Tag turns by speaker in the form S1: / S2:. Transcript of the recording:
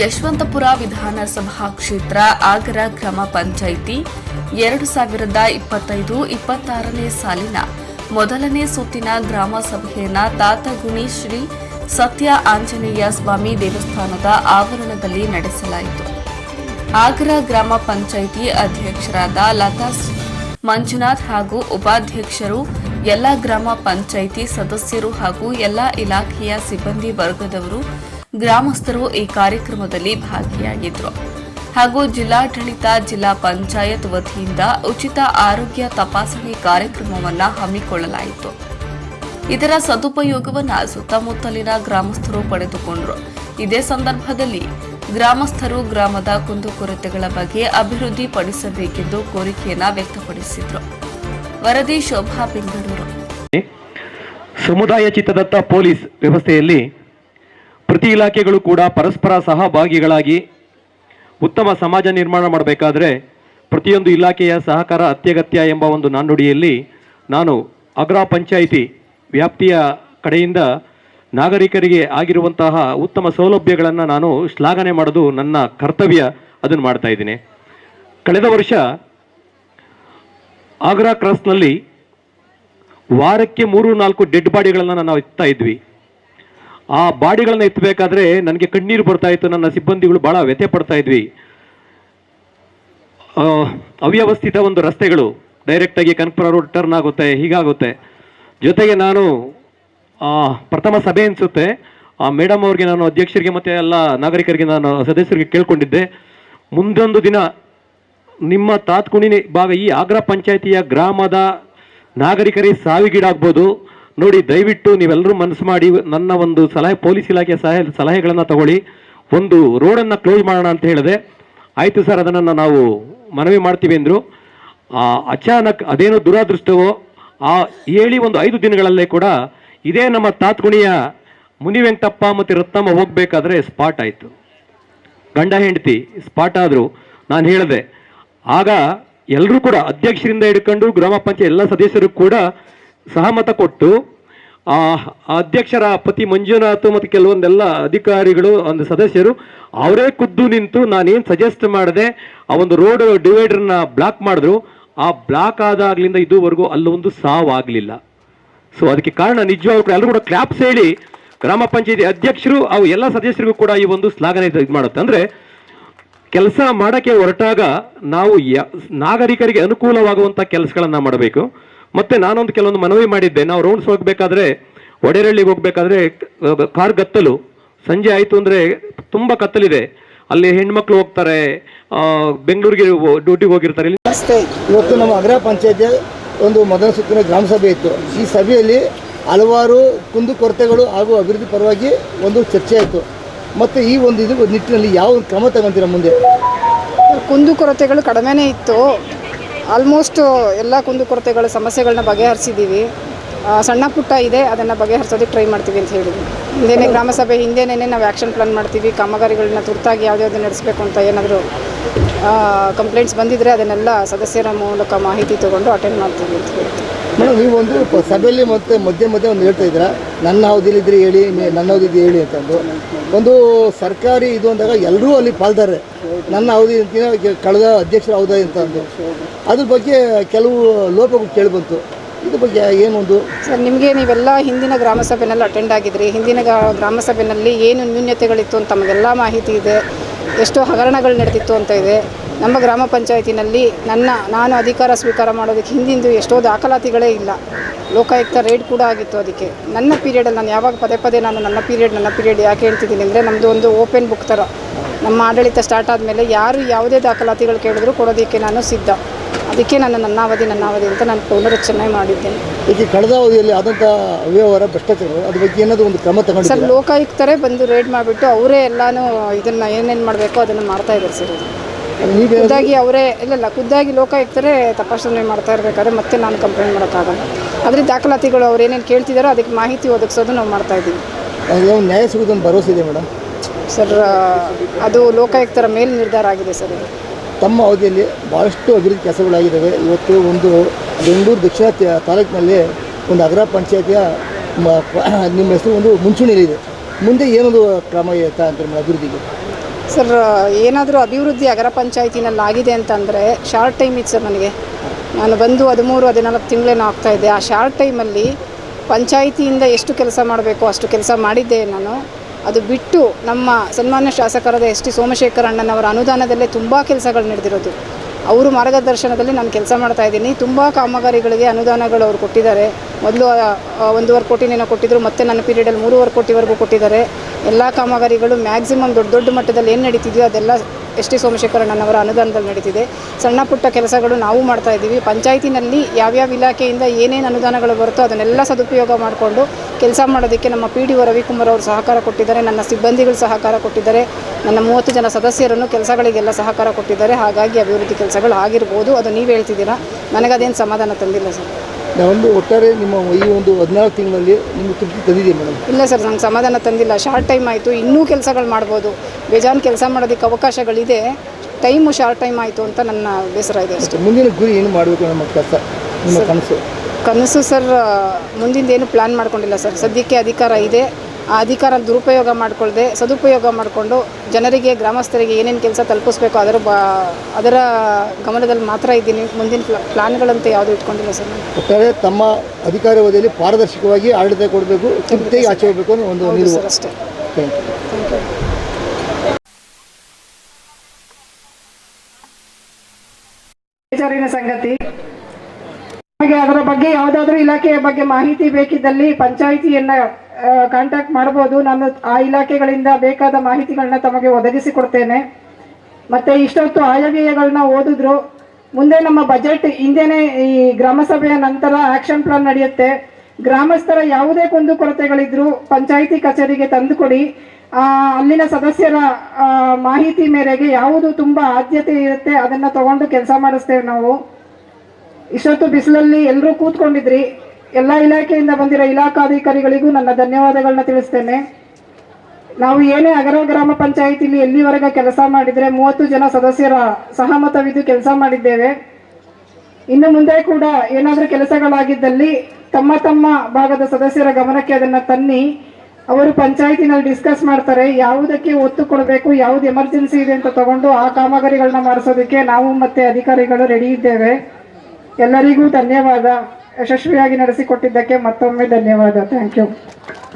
S1: ಯಶವಂತಪುರ ವಿಧಾನಸಭಾ ಕ್ಷೇತ್ರ ಆಗರ ಗ್ರಾಮ ಪಂಚಾಯಿತಿ ಎರಡು ಸಾವಿರದ ಇಪ್ಪತ್ತೈದು ಇಪ್ಪತ್ತಾರನೇ ಸಾಲಿನ ಮೊದಲನೇ ಸುತ್ತಿನ ಗ್ರಾಮ ಸಭೆಯನ್ನ ತಾತಗುಣಿ ಶ್ರೀ ಸತ್ಯ ಆಂಜನೇಯ ಸ್ವಾಮಿ ದೇವಸ್ಥಾನದ ಆವರಣದಲ್ಲಿ ನಡೆಸಲಾಯಿತು. ಆಗ್ರಾ ಗ್ರಾಮ ಪಂಚಾಯಿತಿ ಅಧ್ಯಕ್ಷರಾದ ಲತಾ ಮಂಜುನಾಥ್ ಹಾಗೂ ಉಪಾಧ್ಯಕ್ಷರು, ಎಲ್ಲ ಗ್ರಾಮ ಪಂಚಾಯಿತಿ ಸದಸ್ಯರು ಹಾಗೂ ಎಲ್ಲ ಇಲಾಖೆಯ ಸಿಬ್ಬಂದಿ ವರ್ಗದವರು ಗ್ರಾಮಸ್ಥರು ಈ ಕಾರ್ಯಕ್ರಮದಲ್ಲಿ ಭಾಗಿಯಾಗಿದ್ದರು ಹಾಗೂ ಜಿಲ್ಲಾಡಳಿತ, ಜಿಲ್ಲಾ ಪಂಚಾಯತ್ ವತಿಯಿಂದ ಉಚಿತ ಆರೋಗ್ಯ ತಪಾಸಣೆ ಕಾರ್ಯಕ್ರಮವನ್ನು ಹಮ್ಮಿಕೊಳ್ಳಲಾಯಿತು. ಇದರ ಸದುಪಯೋಗವನ್ನು ಸುತ್ತಮುತ್ತಲಿನ ಗ್ರಾಮಸ್ಥರು ಪಡೆದುಕೊಂಡರು. ಇದೇ ಸಂದರ್ಭದಲ್ಲಿ ಗ್ರಾಮಸ್ಥರು ಗ್ರಾಮದ ಕುಂದುಕೊರತೆಗಳ ಬಗ್ಗೆ ಅಭಿವೃದ್ಧಿ ಪಡಿಸಬೇಕೆಂದು ಕೋರಿಕೆಯನ್ನ ವ್ಯಕ್ತಪಡಿಸಿದರು. ವರದಿ ಶೋಭಾ ಬೆಂಗಳೂರು.
S2: ಸಮುದಾಯ ಚಿತ್ತದತ್ತ ಪೊಲೀಸ್ ವ್ಯವಸ್ಥೆಯಲ್ಲಿ ಪ್ರತಿ ಇಲಾಖೆಗಳು ಕೂಡ ಪರಸ್ಪರ ಸಹಭಾಗಿಗಳಾಗಿ ಉತ್ತಮ ಸಮಾಜ ನಿರ್ಮಾಣ ಮಾಡಬೇಕಾದ್ರೆ ಪ್ರತಿಯೊಂದು ಇಲಾಖೆಯ ಸಹಕಾರ ಅತ್ಯಗತ್ಯ ಎಂಬ ಒಂದು ನಾಣ್ಣುಡಿಯಲ್ಲಿ ನಾನು ಅಗ್ರ ಪಂಚಾಯಿತಿ ವ್ಯಾಪ್ತಿಯ ಕಡೆಯಿಂದ ನಾಗರಿಕರಿಗೆ ಆಗಿರುವಂತಹ ಉತ್ತಮ ಸೌಲಭ್ಯಗಳನ್ನು ನಾನು ಶ್ಲಾಘನೆ ಮಾಡೋದು ನನ್ನ ಕರ್ತವ್ಯ, ಅದನ್ನು ಮಾಡ್ತಾ ಇದ್ದೀನಿ. ಕಳೆದ ವರ್ಷ ಆಗ್ರಾ ಕ್ರಾಸ್ನಲ್ಲಿ ವಾರಕ್ಕೆ ಮೂರು ನಾಲ್ಕು ಡೆಡ್ ಬಾಡಿಗಳನ್ನು ನಾವು ಎತ್ತಾ ಇದ್ವಿ. ಆ ಬಾಡಿಗಳನ್ನ ಎತ್ತಬೇಕಾದ್ರೆ ನನಗೆ ಕಣ್ಣೀರು ಬರ್ತಾ ಇತ್ತು, ನನ್ನ ಸಿಬ್ಬಂದಿಗಳು ಬಹಳ ವ್ಯಥೆ ಪಡ್ತಾ ಇದ್ವಿ. ಅವ್ಯವಸ್ಥಿತ ಒಂದು ರಸ್ತೆಗಳು ಡೈರೆಕ್ಟಾಗಿ ಕನಕಪುರ ರೋಡ್ ಟರ್ನ್ ಆಗುತ್ತೆ, ಹೀಗಾಗುತ್ತೆ. ಜೊತೆಗೆ ನಾನು ಪ್ರಥಮ ಸಭೆ ಅನಿಸುತ್ತೆ. ಆ ಮೇಡಮ್ ಅವ್ರಿಗೆ ನಾನು ಅಧ್ಯಕ್ಷರಿಗೆ ಮತ್ತೆ ಎಲ್ಲ ನಾಗರಿಕರಿಗೆ ನಾನು ಸದಸ್ಯರಿಗೆ ಕೇಳ್ಕೊಂಡಿದ್ದೆ. ಮುಂದೊಂದು ದಿನ ನಿಮ್ಮ ತಾತ್ಕುಣಿನಿ ಭಾಗ ಈ ಆಗ್ರ ಪಂಚಾಯಿತಿಯ ಗ್ರಾಮದ ನಾಗರಿಕರೇ ಸಾವಿಗೀಡಾಗ್ಬೋದು. ನೋಡಿ, ದಯವಿಟ್ಟು ನೀವೆಲ್ಲರೂ ಮನಸ್ಸು ಮಾಡಿ ನನ್ನ ಒಂದು ಸಲಹೆ, ಪೊಲೀಸ್ ಇಲಾಖೆ ಸಲಹೆ, ಸಲಹೆಗಳನ್ನು ತಗೊಳ್ಳಿ. ಒಂದು ರೋಡನ್ನು ಕ್ಲೋಸ್ ಮಾಡೋಣ ಅಂತ ಹೇಳಿದೆ. ಆಯಿತು ಸರ್, ಅದನ್ನು ನಾವು ಮನವಿ ಮಾಡ್ತೀವಿ ಅಂದರು. ಅಚಾನಕ್ ಅದೇನೋ ದುರಾದೃಷ್ಟವೋ, ಆ ಹೇಳಿ ಒಂದು ಐದು ದಿನಗಳಲ್ಲೇ ಕೂಡ ಇದೇ ನಮ್ಮ ತಾತ್ಕುಣಿಯ ಮುನಿ ವೆಂಕಟಪ್ಪ ಮತ್ತು ರತ್ನಮ್ಮ ಹೋಗಬೇಕಾದ್ರೆ ಸ್ಪಾಟ್ ಆಯಿತು. ಗಂಡ ಹೆಂಡತಿ, ಸ್ಪಾಟ್ ಆದರೂ. ನಾನು ಹೇಳಿದೆ, ಆಗ ಎಲ್ಲರೂ ಕೂಡ ಅಧ್ಯಕ್ಷರಿಂದ ಹಿಡ್ಕೊಂಡು ಗ್ರಾಮ ಪಂಚಾಯತ್ ಎಲ್ಲ ಸದಸ್ಯರು ಕೂಡ ಸಹಮತ ಕೊಟ್ಟು ಆ ಅಧ್ಯಕ್ಷರ ಪತಿ ಮಂಜುನಾಥ್ ಮತ್ತು ಕೆಲವೊಂದೆಲ್ಲ ಅಧಿಕಾರಿಗಳು, ಒಂದು ಸದಸ್ಯರು, ಅವರೇ ಖುದ್ದು ನಿಂತು ನಾನೇನು ಸಜೆಸ್ಟ್ ಮಾಡಿದೆ, ಆ ಒಂದು ರೋಡ್ ಡಿವೈಡರ್ನ ಬ್ಲಾಕ್ ಮಾಡಿದ್ರು. ಆ ಬ್ಲಾಕ್ ಆದಾಗ್ಲಿಂದ ಇದುವರೆಗೂ ಅಲ್ಲೊಂದು ಸಾವಾಗಲಿಲ್ಲ. ಸೊ ಅದಕ್ಕೆ ಕಾರಣ ನಿಜವಾಗ್ಲೂ ಎಲ್ಲರೂ ಕೂಡ ಕ್ಲಾಪ್ಸ್ ಹೇಳಿ, ಗ್ರಾಮ ಪಂಚಾಯತಿ ಅಧ್ಯಕ್ಷರು, ಅವು ಎಲ್ಲ ಸದಸ್ಯರಿಗೂ ಕೂಡ ಈ ಒಂದು ಶ್ಲಾಘನೆ ಇದು ಮಾಡುತ್ತೆ. ಅಂದರೆ, ಕೆಲಸ ಮಾಡೋಕ್ಕೆ ಹೊರಟಾಗ ನಾವು ನಾಗರಿಕರಿಗೆ ಅನುಕೂಲವಾಗುವಂಥ ಕೆಲಸಗಳನ್ನು ಮಾಡಬೇಕು. ಮತ್ತೆ ನಾನೊಂದು ಕೆಲವೊಂದು ಮನವಿ ಮಾಡಿದ್ದೆ. ನಾವು ರೌಂಡ್ಸ್ ಹೋಗ್ಬೇಕಾದ್ರೆ ಒಡೆರಳ್ಳಿಗೆ ಹೋಗ್ಬೇಕಾದ್ರೆ ಕಾರ್ ಗತ್ತಲು ಸಂಜೆ ಆಯಿತು ಅಂದರೆ ತುಂಬ ಕತ್ತಲಿದೆ. ಅಲ್ಲಿ ಹೆಣ್ಮಕ್ಳು ಹೋಗ್ತಾರೆ ಬೆಂಗಳೂರಿಗೆ ಡ್ಯೂಟಿಗೆ ಹೋಗಿರ್ತಾರೆ. ಇಲ್ಲಿ
S3: ನಮಸ್ತೆ. ಇವತ್ತು ನಮ್ಮ ಅಗ್ರ ಪಂಚಾಯತ್ ಒಂದು ಮೊದಲ ಸುತ್ತಿನ ಗ್ರಾಮ ಸಭೆ ಇತ್ತು. ಈ ಸಭೆಯಲ್ಲಿ ಹಲವಾರು ಕುಂದುಕೊರತೆಗಳು ಹಾಗೂ ಅಭಿವೃದ್ಧಿ ಪರವಾಗಿ ಒಂದು ಚರ್ಚೆ ಆಯಿತು. ಮತ್ತು ಈ ಒಂದು ಇದು ನಿಟ್ಟಿನಲ್ಲಿ ಯಾವ ಕ್ರಮ ತಗೊಂತೀರ ಮುಂದೆ?
S4: ಕುಂದುಕೊರತೆಗಳು ಕಡಿಮೆನೇ ಇತ್ತು. ಆಲ್ಮೋಸ್ಟ್ ಎಲ್ಲ ಕುಂದುಕೊರತೆಗಳ ಸಮಸ್ಯೆಗಳನ್ನ ಬಗೆಹರಿಸಿದ್ದೀವಿ. ಸಣ್ಣ ಪುಟ್ಟ ಇದೆ ಅದನ್ನು ಬಗೆಹರಿಸೋದಕ್ಕೆ ಟ್ರೈ ಮಾಡ್ತೀವಿ ಅಂತ ಹೇಳಿದ್ವಿ ಹಿಂದೇನೆ ಗ್ರಾಮ ಸಭೆ ಹಿಂದೆನೇ ನಾವು ಆ್ಯಕ್ಷನ್ ಪ್ಲಾನ್ ಮಾಡ್ತೀವಿ ಕಾಮಗಾರಿಗಳನ್ನ ತುರ್ತಾಗಿ ಯಾವ್ದ್ಯಾವ್ದು ನಡೆಸಬೇಕು ಅಂತ ಏನಾದರೂ ಕಂಪ್ಲೇಂಟ್ಸ್ ಬಂದಿದ್ದರೆ ಅದನ್ನೆಲ್ಲ ಸದಸ್ಯರ ಮೂಲಕ ಮಾಹಿತಿ ತೊಗೊಂಡು ಅಟೆಂಡ್ ಮಾಡ್ತೀವಿ ಅಂತ ಹೇಳ್ತೀವಿ.
S3: ಮೇಡಮ್, ನೀವು ಒಂದು ಸಭೆಯಲ್ಲಿ ಮತ್ತೆ ಮಧ್ಯೆ ಮಧ್ಯೆ ಒಂದು ಹೇಳ್ತಾ ಇದ್ದೀರಾ? ನನ್ನ ಅವಧಿಲಿದ್ರೆ ಹೇಳಿ ನನ್ನ ಅವಧಿಗೆ ಹೇಳಿ ಅಂತಂದು ಒಂದು ಸರ್ಕಾರಿ ಇದು ಅಂದಾಗ ಎಲ್ಲರೂ ಅಲ್ಲಿ ಪಾಲ್ದಾರೆ ನನ್ನ ಅವಧಿ ಅಂತಿನ ಕಳೆದ ಅಧ್ಯಕ್ಷರ ಅವಧಿ ಅಂತ ಅಂದು. ಅದ್ರ ಬಗ್ಗೆ ಕೆಲವು ಲೋಪಗಳು ಕೇಳಿಬಂತು. ಇದ್ರ ಬಗ್ಗೆ ಏನೊಂದು
S4: ಸರ್, ನಿಮಗೆ ನೀವೆಲ್ಲ ಹಿಂದಿನ ಗ್ರಾಮ ಸಭೆನಲ್ಲಿ ಅಟೆಂಡ್ ಆಗಿದ್ರಿ. ಹಿಂದಿನ ಗ್ರಾಮಸಭೆನಲ್ಲಿ ಗ್ರಾಮ ಸಭೆಯಲ್ಲಿ ಏನು ನ್ಯೂನ್ಯತೆಗಳಿತ್ತು ಅಂತ ತಮಗೆಲ್ಲ ಮಾಹಿತಿ ಇದೆ. ಎಷ್ಟೋ ಹಗರಣಗಳು ನಡೆದಿತ್ತು ಅಂತ ಇದೆ. ನಮ್ಮ ಗ್ರಾಮ ಪಂಚಾಯತಿನಲ್ಲಿ ನನ್ನ ನಾನು ಅಧಿಕಾರ ಸ್ವೀಕಾರ ಮಾಡೋದಕ್ಕೆ ಹಿಂದಿಂದು ಎಷ್ಟೋ ದಾಖಲಾತಿಗಳೇ ಇಲ್ಲ. ಲೋಕಾಯುಕ್ತ ರೇಡ್ ಕೂಡ ಆಗಿತ್ತು ಅದಕ್ಕೆ. ನನ್ನ ಪೀರಿಯಡಲ್ಲಿ ನಾನು ಯಾವಾಗ ಪದೇ ಪದೇ ನಾನು ನನ್ನ ಪೀರಿಯಡ್ ನನ್ನ ಪೀರಿಯಡ್ ಯಾಕೆ ಹೇಳ್ತಿದ್ದೀನಿ ಅಂದರೆ ನಮ್ಮದು ಒಂದು ಓಪನ್ ಬುಕ್ ಥರ ನಮ್ಮ ಆಡಳಿತ ಸ್ಟಾರ್ಟ್ ಆದಮೇಲೆ ಯಾರು ಯಾವುದೇ ದಾಖಲಾತಿಗಳು ಕೇಳಿದ್ರು ಕೊಡೋದಕ್ಕೆ ನಾನು ಸಿದ್ಧ. ಅದಕ್ಕೆ ನಾನು ನನ್ನ ಅವಧಿ ನನ್ನ ಅವಧಿ ಅಂತ ನಾನು ಪುನರಚನೆ ಮಾಡಿದ್ದೇನೆ.
S3: ಈಗ ಕಳೆದ ಅವಧಿಯಲ್ಲಿ ಆದಂಥ ಅವ್ಯವಹಾರ ಭ್ರಷ್ಟಾಚಾರ ಅದ್ರ ಬಗ್ಗೆ ಏನಾದರೂ ಒಂದು ಕ್ರಮ
S4: ಸರ್
S3: ತಗೊಂಡಿದ್ದೀರಾ
S4: ಲೋಕಾಯುಕ್ತರೇ ಬಂದು ರೇಡ್ ಮಾಡಿಬಿಟ್ಟು ಅವರೇ ಎಲ್ಲಾನು ಇದನ್ನು ಏನೇನು ಮಾಡಬೇಕು ಅದನ್ನು ಮಾಡ್ತಾ ಇದ್ದಾರೆ ಸರ್. ಖುದ್ದಾಗಿ ಅವರೇ ಇಲ್ಲ ಖುದ್ದಾಗಿ ಲೋಕಾಯುಕ್ತರೇ ತಪಾಸಣೆ ಮಾಡ್ತಾ ಇರಬೇಕಾದ್ರೆ ಮತ್ತೆ ನಾನು ಕಂಪ್ಲೇಂಟ್ ಮಾಡೋಕ್ಕಾಗಲ್ಲ. ಆದರೆ ದಾಖಲಾತಿಗಳು ಅವ್ರು ಏನೇನು ಕೇಳ್ತಿದ್ದಾರೋ ಅದಕ್ಕೆ ಮಾಹಿತಿ ಒದಗಿಸೋದು ನಾವು ಮಾಡ್ತಾ ಇದ್ದೀವಿ.
S3: ನ್ಯಾಯ ಸಿಗೋದೊಂದು ಭರವಸೆ ಇದೆ ಮೇಡಮ್.
S4: ಸರ್ ಅದು ಲೋಕಾಯುಕ್ತರ ಮೇಲೆ ನಿರ್ಧಾರ ಆಗಿದೆ ಸರ್.
S3: ತಮ್ಮ ಅವಧಿಯಲ್ಲಿ ಭಾಳಷ್ಟು ಅಭಿವೃದ್ಧಿ ಕೆಲಸಗಳಾಗಿದ್ದಾವೆ. ಇವತ್ತು ಒಂದು ಬೆಂಗಳೂರು ದಕ್ಷಿಣ ತಾಲೂಕಿನಲ್ಲಿ ಒಂದು ಅಗ್ರ ಪಂಚಾಯತಿಯ ನಿಮ್ಮ ಹೆಸರು ಒಂದು ಮುಂಚೂಣಿಯಲ್ಲಿದೆ ಮುಂದೆ ಏನೊಂದು ಕ್ರಮ ಇರ್ತಾ ಅಂತ ಅಭಿವೃದ್ಧಿಗೆ?
S4: ಸರ್, ಏನಾದರೂ ಅಭಿವೃದ್ಧಿ ಅಗರ ಪಂಚಾಯತಿನಲ್ಲಿ ಆಗಿದೆ ಅಂತಂದರೆ ಶಾರ್ಟ್ ಟೈಮ್ ಇತ್ತು ಸರ್ ನನಗೆ. ನಾನು ಬಂದು ಹದಿಮೂರು, ಹದಿನಾಲ್ಕು ತಿಂಗಳೇನೋ ಆಗ್ತಾಯಿದ್ದೆ ಆ ಶಾರ್ಟ್ ಟೈಮಲ್ಲಿ ಪಂಚಾಯಿತಿಯಿಂದ ಎಷ್ಟು ಕೆಲಸ ಮಾಡಬೇಕು, ಅಷ್ಟು ಕೆಲಸ ಮಾಡಿದ್ದೆ ನಾನು. ಅದು ಬಿಟ್ಟು ನಮ್ಮ ಸನ್ಮಾನ್ಯ ಶಾಸಕರಾದ ಎಸ್ ಟಿ ಸೋಮಶೇಖರ ಅಣ್ಣನವರ ಅನುದಾನದಲ್ಲೇ ತುಂಬ ಕೆಲಸಗಳು ನಡೆದಿರೋದು. ಅವರು ಮಾರ್ಗದರ್ಶನದಲ್ಲಿ ನಾನು ಕೆಲಸ ಮಾಡ್ತಾ ಇದ್ದೀನಿ. ತುಂಬ ಕಾಮಗಾರಿಗಳಿಗೆ ಅನುದಾನಗಳು ಅವರು ಕೊಟ್ಟಿದ್ದಾರೆ. ಮೊದಲು ಒಂದೂವರೆ ಕೋಟಿನೇನೋ ಕೊಟ್ಟಿದ್ದರು ಮತ್ತೆ ನನ್ನ ಪೀರಿಯಡಲ್ಲಿ ಮೂರುವರೆ ಕೋಟಿವರೆಗೂ ಕೊಟ್ಟಿದ್ದಾರೆ. ಎಲ್ಲ ಕಾಮಗಾರಿಗಳು ಮ್ಯಾಕ್ಸಿಮಮ್ ದೊಡ್ಡ ದೊಡ್ಡ ಮಟ್ಟದಲ್ಲಿ ಏನು ನಡೀತಿದೆಯೋ ಅದೆಲ್ಲ ಎಸ್ ಟಿ ಸೋಮಶೇಖರಣ್ಣನವರ ಅನುದಾನದಲ್ಲಿ ನಡೀತಿದೆ. ಸಣ್ಣ ಪುಟ್ಟ ಕೆಲಸಗಳು ನಾವು ಮಾಡ್ತಾ ಇದ್ದೀವಿ. ಪಂಚಾಯತಿನಲ್ಲಿ ಯಾವ್ಯಾವ ಇಲಾಖೆಯಿಂದ ಏನೇನು ಅನುದಾನಗಳು ಬರುತ್ತೋ ಅದನ್ನೆಲ್ಲ ಸದುಪಯೋಗ ಮಾಡಿಕೊಂಡು ಕೆಲಸ ಮಾಡೋದಕ್ಕೆ ನಮ್ಮ ಪಿ ಡಿ ಒ ರವಿಕುಮಾರ್ ಅವರು ಸಹಕಾರ ಕೊಟ್ಟಿದ್ದಾರೆ. ನನ್ನ ಸಿಬ್ಬಂದಿಗಳು ಸಹಕಾರ ಕೊಟ್ಟಿದ್ದಾರೆ. ನನ್ನ ಮೂವತ್ತು ಜನ ಸದಸ್ಯರನ್ನು ಕೆಲಸಗಳಿಗೆಲ್ಲ ಸಹಕಾರ ಕೊಟ್ಟಿದ್ದಾರೆ. ಹಾಗಾಗಿ ಅಭಿವೃದ್ಧಿ ಕೆಲಸಗಳು ಆಗಿರ್ಬೋದು. ಅದು ನೀವು ಹೇಳ್ತಿದ್ದೀರಾ? ನನಗದೇನು ಸಮಾಧಾನ ತಂದಿಲ್ಲ ಸರ್.
S3: ನಾವೊಂದು ಒಟ್ಟಾರೆ ನಿಮ್ಮ ಈ ಒಂದು ಹದಿನಾಲ್ಕು ತಿಂಗಳಲ್ಲಿ ನಿಮ್ಗೆ ತೃಪ್ತಿ ತಂದಿದೆ ಮೇಡಮ್?
S4: ಇಲ್ಲ ಸರ್ ನಂಗೆ ಸಮಾಧಾನ ತಂದಿಲ್ಲ. ಶಾರ್ಟ್ ಟೈಮ್ ಆಯಿತು ಇನ್ನೂ ಕೆಲಸಗಳು ಮಾಡ್ಬೋದು. ಬೇಜಾನ್ ಕೆಲಸ ಮಾಡೋದಕ್ಕೆ ಅವಕಾಶಗಳಿದೆ. ಟೈಮು ಶಾರ್ಟ್ ಟೈಮ್ ಆಯಿತು ಅಂತ ನನ್ನ ಬೇಸರ ಇದೆ ಅಷ್ಟೇ.
S3: ಮುಂದಿನ ಗುರಿ ಏನು ಮಾಡಬೇಕು ನಮ್ಮ ಕೆಲಸ ನಿಮ್ಮ ಕನಸು?
S4: ಕನಸು ಸರ್ ಏನು ಪ್ಲ್ಯಾನ್ ಮಾಡ್ಕೊಂಡಿಲ್ಲ ಸರ್. ಸದ್ಯಕ್ಕೆ ಅಧಿಕಾರ ಇದೆ. ಆ ಅಧಿಕಾರ ದುರುಪಯೋಗ ಮಾಡಿಕೊಳ್ಳದೆ ಸದುಪಯೋಗ ಮಾಡಿಕೊಂಡು ಜನರಿಗೆ ಗ್ರಾಮಸ್ಥರಿಗೆ ಏನೇನು ಕೆಲಸ ತಲುಪಿಸ್ಬೇಕು ಅದರ ಬಾ ಅದರ ಗಮನದಲ್ಲಿ ಮಾತ್ರ ಇದ್ದೀನಿ. ಮುಂದಿನ ಪ್ಲಾ ಅಂತ ಯಾವುದೂ ಇಟ್ಕೊಂಡಿಲ್ಲ ಸರ್ ನಾನು.
S3: ಒಟ್ಟಾರೆ ತಮ್ಮ ಅಧಿಕಾರಾವಧಿಯಲ್ಲಿ ಪಾರದರ್ಶಕವಾಗಿ ಆಡಳಿತ ಕೊಡಬೇಕು ಚಿಂತೆಗೆ ಆಚೆ ಹೋಗಬೇಕು ಅನ್ನೋ ಒಂದು ನಿಲುವು.
S4: ಸರ್ ಅಷ್ಟೇ.
S3: ಥ್ಯಾಂಕ್ ಯು
S4: ಥ್ಯಾಂಕ್ ಯು
S5: ಬೇಜಾರಿನ ಸಂಗತಿ. ಹಾಗೆ ಅದರ ಬಗ್ಗೆ ಯಾವುದಾದ್ರೂ ಇಲಾಖೆಯ ಬಗ್ಗೆ ಮಾಹಿತಿ ಬೇಕಿದ್ದಲ್ಲಿ ಪಂಚಾಯಿತಿಯನ್ನ ಕಾಂಟ್ಯಾಕ್ಟ್ ಮಾಡ್ಬೋದು. ನಾನು ಆ ಇಲಾಖೆಗಳಿಂದ ಬೇಕಾದ ಮಾಹಿತಿಗಳನ್ನ ತಮಗೆ ಒದಗಿಸಿ ಕೊಡ್ತೇನೆ. ಮತ್ತೆ ಇಷ್ಟೊತ್ತು ಆಯವ್ಯಯಗಳನ್ನ ಓದಿದ್ರು. ಮುಂದೆ ನಮ್ಮ ಬಜೆಟ್ ಹಿಂದೆನೆ ಈ ಗ್ರಾಮ ಸಭೆಯ ನಂತರ ಆಕ್ಷನ್ ಪ್ಲಾನ್ ನಡೆಯುತ್ತೆ. ಗ್ರಾಮಸ್ಥರ ಯಾವುದೇ ಕುಂದು ಕೊರತೆಗಳಿದ್ರು ಪಂಚಾಯಿತಿ ಕಚೇರಿಗೆ ತಂದುಕೊಡಿ. ಅಲ್ಲಿನ ಸದಸ್ಯರ ಮಾಹಿತಿ ಮೇರೆಗೆ ಯಾವುದು ತುಂಬಾ ಆದ್ಯತೆ ಇರುತ್ತೆ ಅದನ್ನ ತಗೊಂಡು ಕೆಲಸ ಮಾಡಿಸ್ತೇವೆ ನಾವು. ಇಷ್ಟೊತ್ತು ಬಿಸಿಲಲ್ಲಿ ಎಲ್ಲರೂ ಕೂತ್ಕೊಂಡಿದ್ರಿ. ಎಲ್ಲ ಇಲಾಖೆಯಿಂದ ಬಂದಿರೋ ಇಲಾಖಾಧಿಕಾರಿಗಳಿಗೂ ನನ್ನ ಧನ್ಯವಾದಗಳನ್ನ ತಿಳಿಸ್ತೇನೆ. ನಾವು ಏನೇ ಅಗರ ಗ್ರಾಮ ಪಂಚಾಯಿತಿಲಿ ಎಲ್ಲಿವರೆಗೆ ಕೆಲಸ ಮಾಡಿದ್ರೆ ಮೂವತ್ತು ಜನ ಸದಸ್ಯರ ಸಹಮತವಿದ್ದು ಕೆಲಸ ಮಾಡಿದ್ದೇವೆ. ಇನ್ನು ಮುಂದೆ ಕೂಡ ಏನಾದರೂ ಕೆಲಸಗಳಾಗಿದ್ದಲ್ಲಿ ತಮ್ಮ ತಮ್ಮ ಭಾಗದ ಸದಸ್ಯರ ಗಮನಕ್ಕೆ ಅದನ್ನ ತನ್ನಿ. ಅವರು ಪಂಚಾಯತಿನಲ್ಲಿ ಡಿಸ್ಕಸ್ ಮಾಡ್ತಾರೆ, ಯಾವುದಕ್ಕೆ ಒತ್ತು ಕೊಡಬೇಕು, ಯಾವ್ದು ಎಮರ್ಜೆನ್ಸಿ ಇದೆ ಅಂತ ತಗೊಂಡು ಆ ಕಾಮಗಾರಿಗಳನ್ನ ಮಾಡಿಸೋದಕ್ಕೆ ನಾವು ಮತ್ತೆ ಅಧಿಕಾರಿಗಳು ರೆಡಿ ಇದ್ದೇವೆ. ಎಲ್ಲರಿಗೂ ಧನ್ಯವಾದ. ಯಶಸ್ವಿಯಾಗಿ ನಡೆಸಿಕೊಟ್ಟಿದ್ದಕ್ಕೆ ಮತ್ತೊಮ್ಮೆ ಧನ್ಯವಾದ. Thank you